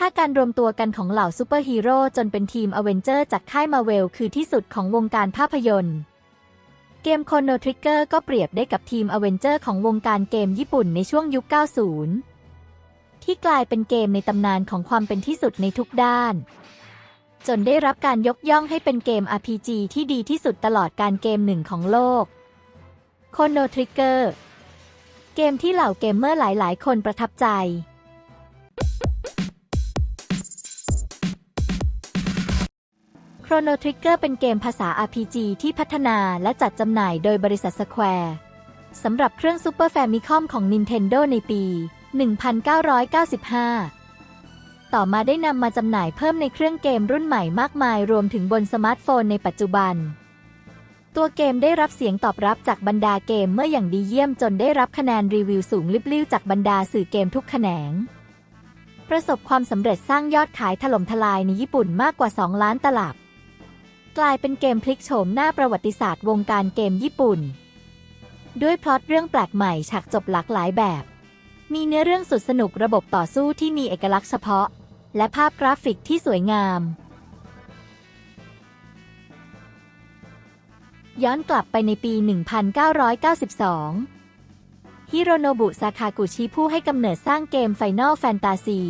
ถ้าการรวมตัวกันของเหล่าซูเปอร์ฮีโร่จนเป็นทีมอเวนเจอร์จากค่ายมาเวลคือที่สุดของวงการภาพยนตร์ เกมโคโนทริกเกอร์ก็เปรียบได้กับทีมอเวนเจอร์ของวงการเกมญี่ปุ่นในช่วงยุค 90 ที่กลายเป็นเกมในตำนานของความเป็นที่สุดในทุกด้าน จนได้รับการยกย่องให้เป็นเกม RPG ที่ดีที่สุดตลอดการเกมหนึ่งของโลกโคโนทริกเกอร์เกมที่เหล่าเกมเมอร์หลาย ๆ คนประทับใจ Chrono Trigger เป็นเกมภาษา RPG ที่พัฒนาและจัดจำหน่ายโดยบริษัท Square สำหรับเครื่อง Super Famicom ของ Nintendo ในปี 1995 ต่อมาได้นำมาจำหน่ายเพิ่มในเครื่องเกมรุ่นใหม่มากมายรวมถึงบนสมาร์ทโฟนในปัจจุบัน ตัวเกมได้รับเสียงตอบรับจากบรรดาเกมเมื่ออย่างดีเยี่ยมจนได้รับคะแนนรีวิวสูงลิบลิ่วจากบรรดาสื่อเกมทุกแขนง ประสบความสำเร็จสร้างยอดขายถล่มทลายในญี่ปุ่นมากกว่า 2 ล้านตลับ กลายเป็นเกมพลิกโฉมหน้าประวัติศาสตร์วงการเกมญี่ปุ่น ด้วยพล็อตเรื่องแปลกใหม่ฉากจบหลากหลายแบบ มีเนื้อเรื่องสุดสนุกระบบต่อสู้ที่มีเอกลักษณ์เฉพาะ และภาพกราฟิกที่สวยงาม ย้อนกลับไปในปี 1992ฮิโรโนบุซาคากุชิผู้ให้กำเนิดสร้างเกม Final Fantasy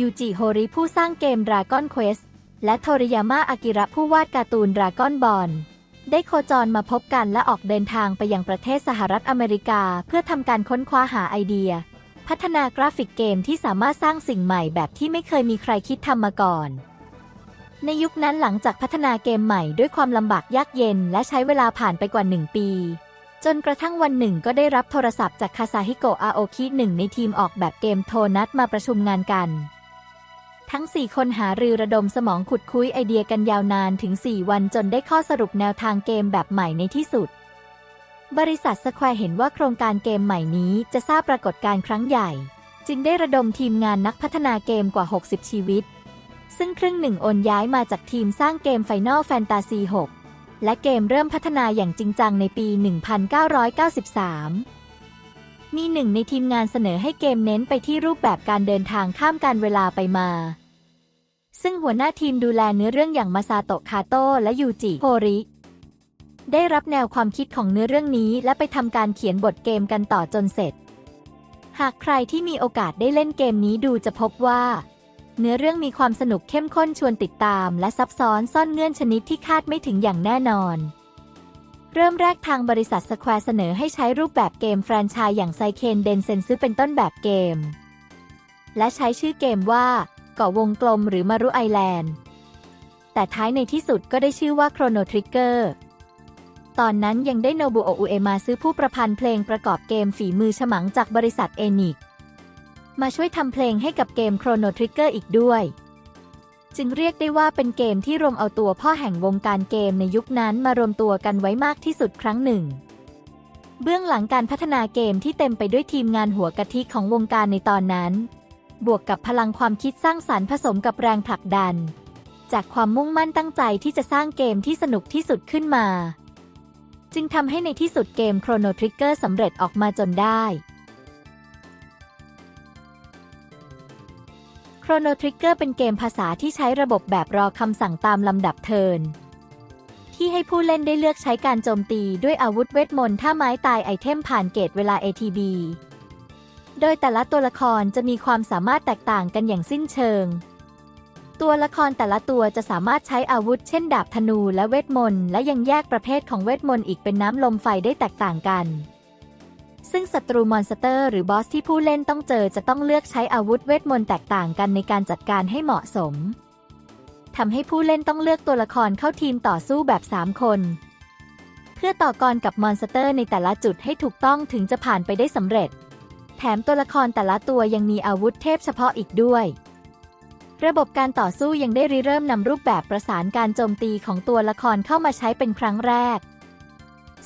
ยูจิโฮริผู้สร้างเกม Dragon Quest และโทริยาม่าอากิระผู้วาดการ์ตูน Dragon Ball ได้โคจรมาพบกันและออกเดินทางไปยังประเทศสหรัฐอเมริกา เพื่อทำการค้นคว้าหาไอเดีย พัฒนากราฟิกเกมที่สามารถสร้างสิ่งใหม่แบบที่ไม่เคยมีใครคิดทำมาก่อน ในยุคนั้นหลังจากพัฒนาเกมใหม่ด้วยความลำบากยากเย็น และใช้เวลาผ่านไปกว่า 1 ปี จนกระทั่งวันหนึ่งก็ได้รับโทรศัพท์จากคาซาฮิโกะอาโอคิหนึ่งในทีมออกแบบเกมโทนัทมาประชุมงานกัน ทั้ง 4 คนหารือระดมสมองขุดคุยไอเดียกันยาวนานถึง 4 วันจนได้ข้อสรุปแนวทางเกมแบบใหม่ในที่สุด บริษัทสแควร์เห็นว่าโครงการเกมใหม่นี้จะสร้างปรากฏการณ์ครั้งใหญ่ จึงได้ระดมทีมงานนักพัฒนาเกมกว่า 60 ชีวิต ซึ่งครึ่งหนึ่งโอนย้ายมาจากทีมสร้างเกม Final Fantasy 6 และเกมเริ่มพัฒนาอย่างจริงจังในปี 1993มีหนึ่งในทีมงานเสนอให้เกมเน้นไปที่รูปแบบการเดินทางข้ามการเวลาไปมา ซึ่งหัวหน้าทีมดูแลเนื้อเรื่องอย่างมาซาโตะคาโตะและยูจิโฮริ ได้รับแนวความคิดของเนื้อเรื่องนี้ และไปทำการเขียนบทเกมกันต่อจนเสร็จ หากใครที่มีโอกาสได้เล่นเกมนี้ดูจะพบว่า เนื้อเรื่องมีความสนุกเข้มข้นชวนติดตาม และซับซ้อนซ่อนเงื่อนชนิดที่คาดไม่ถึงอย่างแน่นอน เริ่มแรกทางบริษัทสแควร์เสนอให้ใช้รูปแบบเกมแฟรนไชส์อย่างไซเคนเดนเซนซึเป็นต้นแบบเกม และใช้ชื่อเกมว่า เกาะวงกลมหรือมารุไอแลนด์ แต่ท้ายในที่สุดก็ได้ชื่อว่าโครโนทริกเกอร์ตอนนั้นยังได้โนบุโออุเอมาซื้อผู้ประพันธ์เพลงประกอบเกมฝีมือฉมังจากบริษัทเอนิกมาช่วยทำเพลงให้กับเกมโครโนทริกเกอร์อีกด้วย จึงเรียกได้ว่าเป็นเกมที่รวมเอาตัวพ่อแห่งวงการเกมในยุคนั้นมารวมตัวกันไว้มากที่สุดครั้งหนึ่ง เบื้องหลังการพัฒนาเกมที่เต็มไปด้วยทีมงานหัวกะทิของวงการในตอนนั้น บวกกับพลังความคิดสร้างสรรค์ผสมกับแรงผลักดัน จากความมุ่งมั่นตั้งใจที่จะสร้างเกมที่สนุกที่สุดขึ้นมา จึงทำให้ในที่สุดเกม Chrono Trigger สำเร็จออกมาจนได้ Chrono Trigger เป็นเกมภาษาที่ใช้ระบบแบบรอคำสั่งตามลำดับเทินที่ให้ผู้เล่นได้เลือกใช้การโจมตีด้วยอาวุธเวทมนต์ท่าไม้ตายไอเทมผ่านเกตเวลา ATB โดยแต่ละตัวละครจะมีความสามารถแตกต่างกันอย่างสิ้นเชิง ตัวละครแต่ละตัวจะสามารถใช้อาวุธเช่นดาบธนูและเวทมนต์และยังแยกประเภทของเวทมนต์อีกเป็นน้ำลมไฟได้แตกต่างกัน ซึ่งศัตรูมอนสเตอร์หรือบอสที่ผู้เล่นต้องเจอจะต้องเลือกใช้อาวุธเวทมนต์แตกต่างกันในการจัดการให้เหมาะสมทำให้ผู้เล่นต้องเลือกตัวละครเข้าทีมต่อสู้แบบ 3 คน เพื่อต่อกรกับมอนสเตอร์ในแต่ละจุดให้ถูกต้องถึงจะผ่านไปได้สำเร็จ แถมตัวละครแต่ละตัวยังมีอาวุธเทพเฉพาะอีกด้วย ระบบการต่อสู้ยังได้ริเริ่มนำรูปแบบประสานการโจมตีของตัวละครเข้ามาใช้เป็นครั้งแรก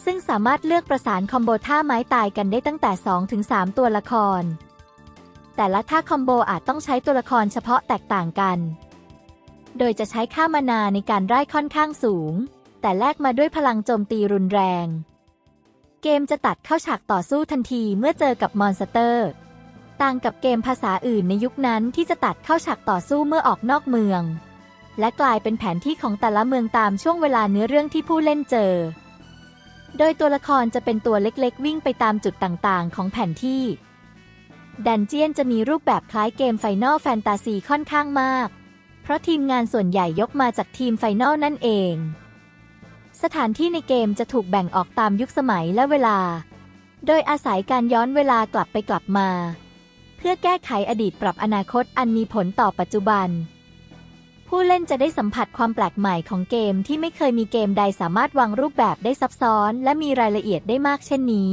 ซึ่งสามารถเลือกประสานคอมโบท่าไม้ตายกันได้ตั้งแต่ 2-3 ตัวละคร แต่ละท่าคอมโบอาจต้องใช้ตัวละครเฉพาะแตกต่างกัน โดยจะใช้ค่ามานาในการไล่ค่อนข้างสูง แต่แลกมาด้วยพลังโจมตีรุนแรง เกมจะตัดเข้าฉากต่อสู้ทันทีเมื่อเจอกับมอนสเตอร์ ต่างกับเกมภาษาอื่นในยุคนั้นที่จะตัดเข้าฉากต่อสู้เมื่อออกนอกเมือง และกลายเป็นแผนที่ของแต่ละเมืองตามช่วงเวลาเนื้อเรื่องที่ผู้เล่นเจอ โดยตัวละครจะเป็นตัวเล็กๆ วิ่งไปตามจุดต่างๆ ของแผนที่ ดันเจียนจะมีรูปแบบคล้ายเกมไฟนอลแฟนตาซีค่อนข้างมาก เพราะทีมงานส่วนใหญ่ยกมาจากทีมไฟนอลนั่นเอง สถานที่ในเกมจะถูกแบ่งออกตามยุคสมัยและเวลา โดยอาศัยการย้อนเวลากลับไปกลับมา เพื่อแก้ไขอดีตปรับอนาคตอันมีผลต่อปัจจุบัน ผู้เล่นจะได้สัมผัสความแปลกใหม่ของเกมที่ไม่เคยมีเกมใดสามารถวางรูปแบบได้ซับซ้อน และมีรายละเอียดได้มากเช่นนี้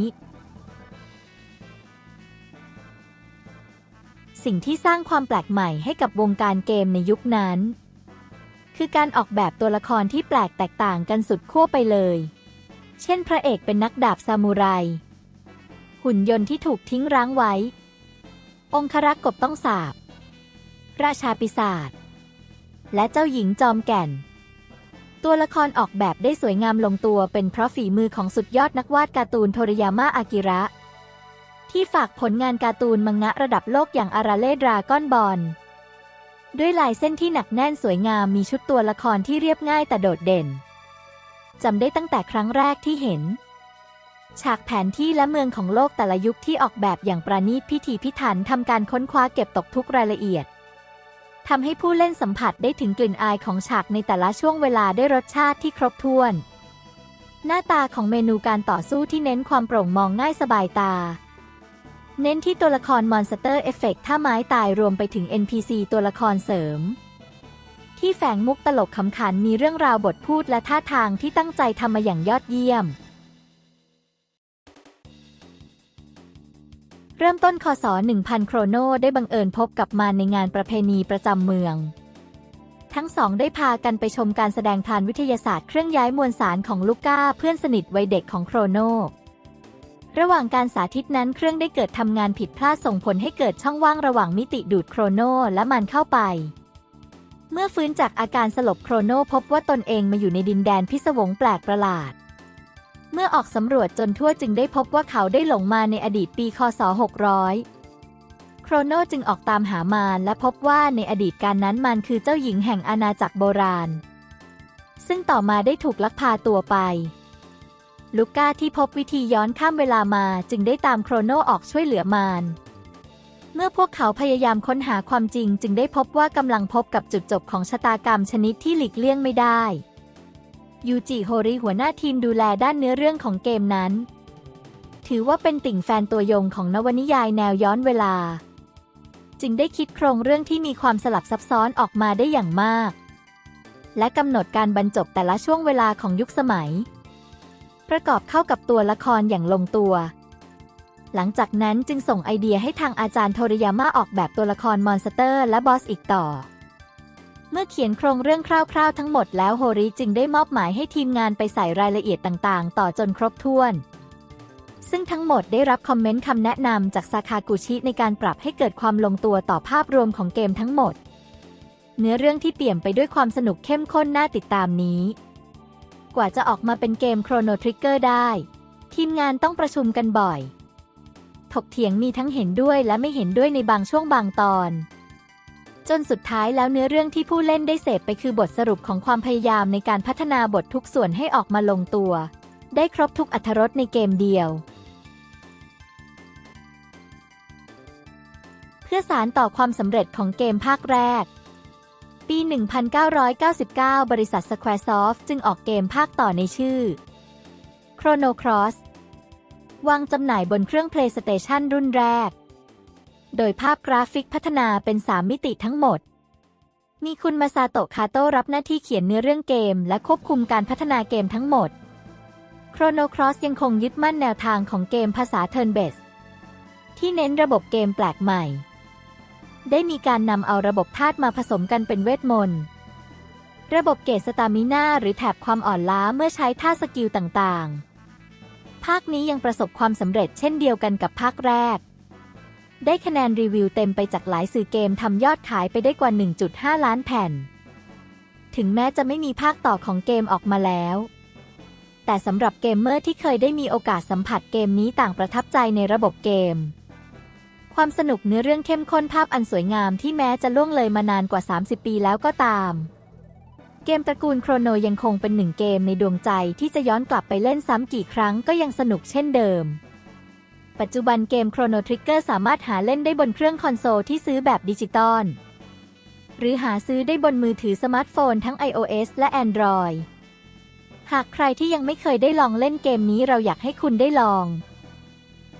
สิ่งที่สร้างความแปลกใหม่ให้กับวงการเกมในยุคนั้น คือการออกแบบตัวละครที่แปลกแตกต่างกันสุดขั้วไปเลย เช่นพระเอกเป็นนักดาบซามูไร หุ่นยนต์ที่ถูกทิ้งร้างไว้ องครักษ์กบต้องสาบ ราชาปีศาจ และเจ้าหญิงจอมแก่น ตัวละครออกแบบได้สวยงามลงตัวเป็นเพราะฝีมือของสุดยอดนักวาดการ์ตูนโทริยาม่าอากิระ ที่ฝากผลงานการ์ตูนมังงะระดับโลกอย่างอาราเล่ดราก้อนบอล ด้วยลายเส้นที่หนักแน่นสวยงามมีชุดตัวละครที่เรียบง่ายแต่โดดเด่นจำได้ตั้งแต่ครั้งแรกที่เห็น ฉากแผนที่และเมืองของโลกแต่ละยุคที่ออกแบบอย่างประณีตพิถีพิถันทำการค้นคว้าเก็บตกทุกรายละเอียดทำให้ผู้เล่นสัมผัสได้ถึงกลิ่นอายของฉากในแต่ละช่วงเวลาได้รสชาติที่ครบถ้วน หน้าตาของเมนูการต่อสู้ที่เน้นความโปร่งมองง่ายสบายตา เน้นที่ตัวละครมอนสเตอร์เอฟเฟกท่าไม้ตายรวมไปถึง NPC ตัวละครเสริม ที่แฝงมุกตลกขำขันมีเรื่องราวบทพูดและท่าทางที่ตั้งใจทำมาอย่างยอดเยี่ยม เริ่มต้นคศ 1000 โครโนได้บังเอิญพบกับมารในงานประเพณีประจำเมือง ทั้งสองได้พากันไปชมการแสดงทานวิทยาศาสตร์เครื่องย้ายมวลสารของลูก้าเพื่อนสนิทวัยเด็กของโครโน ระหว่างการสาธิตนั้นเครื่องได้เกิดทำงานผิดพลาดส่งผลให้เกิดช่องว่างระหว่างมิติดูดโครโนและมันเข้าไป เมื่อฟื้นจากอาการสลบโครโนพบว่าตนเองมาอยู่ในดินแดนพิศวงแปลกประหลาด เมื่อออกสำรวจจนทั่วจึงได้พบว่าเขาได้หลงมาในอดีตปีคศ 600 โครโนจึงออกตามหามารและพบว่าในอดีตการนั้นมันคือเจ้าหญิงแห่งอาณาจักรโบราณ ซึ่งต่อมาได้ถูกลักพาตัวไป ลูก้าที่พบวิธีย้อนข้ามเวลามาจึงได้ตามโครโนออกช่วยเหลือมารเมื่อพวกเขาพยายามค้นหาความจริงจึงได้พบว่ากำลังพบกับจุดจบของชะตากรรมชนิดที่หลีกเลี่ยงไม่ได้ ยูจิโฮริหัวหน้าทีมดูแลด้านเนื้อเรื่องของเกมนั้น ถือว่าเป็นติ่งแฟนตัวยงของนวนิยายแนวย้อนเวลา จึงได้คิดโครงเรื่องที่มีความสลับซับซ้อนออกมาได้อย่างมาก และกำหนดการบรรจบแต่ละช่วงเวลาของยุคสมัย ประกอบเข้ากับตัวละครอย่างลงตัว หลังจากนั้นจึงส่งไอเดียให้ทางอาจารย์โทริยาม่าออกแบบตัวละครมอนสเตอร์ และบอสอีกต่อ เมื่อเขียนโครงเรื่องคร่าวๆทั้งหมดแล้วโฮริจึงได้มอบหมายให้ทีมงานไปใส่รายละเอียดต่างๆ ต่อจนครบถ้วนซึ่งทั้งหมดได้รับคอมเมนต์คำแนะนำจากซาคากุชิในการปรับให้เกิดความลงตัวต่อภาพรวมของเกมทั้งหมด เนื้อเรื่องที่เปี่ยมไปด้วยความสนุกเข้มข้นน่าติดตามนี้ กว่าจะออกมาเป็นเกมโครโนทริกเกอร์ได้ ทีมงานต้องประชุมกันบ่อย ถกเถียงมีทั้งเห็นด้วยและไม่เห็นด้วยในบางช่วงบางตอน จนสุดท้ายแล้วเนื้อเรื่องที่ผู้เล่นได้เสพไปคือบทสรุปของความพยายามในการพัฒนาบททุกส่วนให้ออกมาลงตัว ได้ครบทุกอรรถรสในเกมเดียว เพื่อสารต่อความสำเร็จของเกมภาคแรก ปี 1999 บริษัท Squaresoft จึงออกเกมภาคต่อในชื่อ Chrono Cross วางจำหน่ายบนเครื่อง PlayStation รุ่นแรก โดยภาพกราฟิกพัฒนาเป็น 3 มิติทั้งหมด มีคุณมาซาโตะคาโตรับหน้าที่เขียนเนื้อเรื่องเกม และควบคุมการพัฒนาเกมทั้งหมด Chrono Cross ยังคงยึดมั่นแนวทางของเกมภาษา Turn Based ที่เน้นระบบเกมแปลกใหม่ ได้มีการนำเอาระบบธาตุมาผสมกันเป็นเวทมนต์ ระบบเกตสตามิน่าหรือแถบความอ่อนล้าเมื่อใช้ท่าสกิลต่างๆ ภาคนี้ยังประสบความสำเร็จเช่นเดียวกันกับภาคแรก ได้คะแนนรีวิวเต็มไปจากหลายสื่อเกมทำยอดขายไปได้กว่า 1.5 ล้านแผ่น ถึงแม้จะไม่มีภาคต่อของเกมออกมาแล้ว แต่สำหรับเกมเมอร์ที่เคยได้มีโอกาสสัมผัสเกมนี้ต่างประทับใจในระบบเกม ความสนุกเนื้อเรื่องเข้มข้นภาพอันสวยงามที่แม้จะล่วงเลยมานานกว่า 30 ปีแล้วก็ตาม เกมตระกูลโครโนยังคงเป็นหนึ่งเกมในดวงใจที่จะย้อนกลับไปเล่นซ้ำกี่ครั้งก็ยังสนุกเช่นเดิม ปัจจุบันเกม Chrono Trigger สามารถหาเล่นได้บนเครื่องคอนโซลที่ซื้อแบบดิจิตอลหรือหาซื้อได้บนมือถือสมาร์ทโฟนทั้ง iOS และ Android หากใครที่ยังไม่เคยได้ลองเล่นเกมนี้เราอยากให้คุณได้ลอง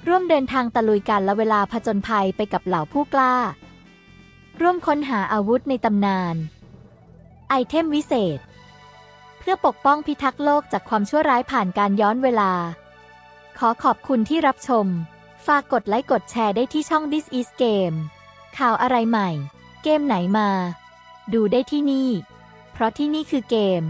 ร่วมเดินทางตะลุยกันและเวลาผจญภัยไปกับเหล่าผู้กล้า ร่วมค้นหาอาวุธในตำนาน ไอเทมวิเศษ เพื่อปกป้องพิทักษ์โลกจากความชั่วร้ายผ่านการย้อนเวลา ขอขอบคุณที่รับชม ฝากกดไลค์กดแชร์ได้ที่ช่อง This is Game ข่าวอะไรใหม่ เกมไหนมา ดูได้ที่นี่ เพราะที่นี่คือเกม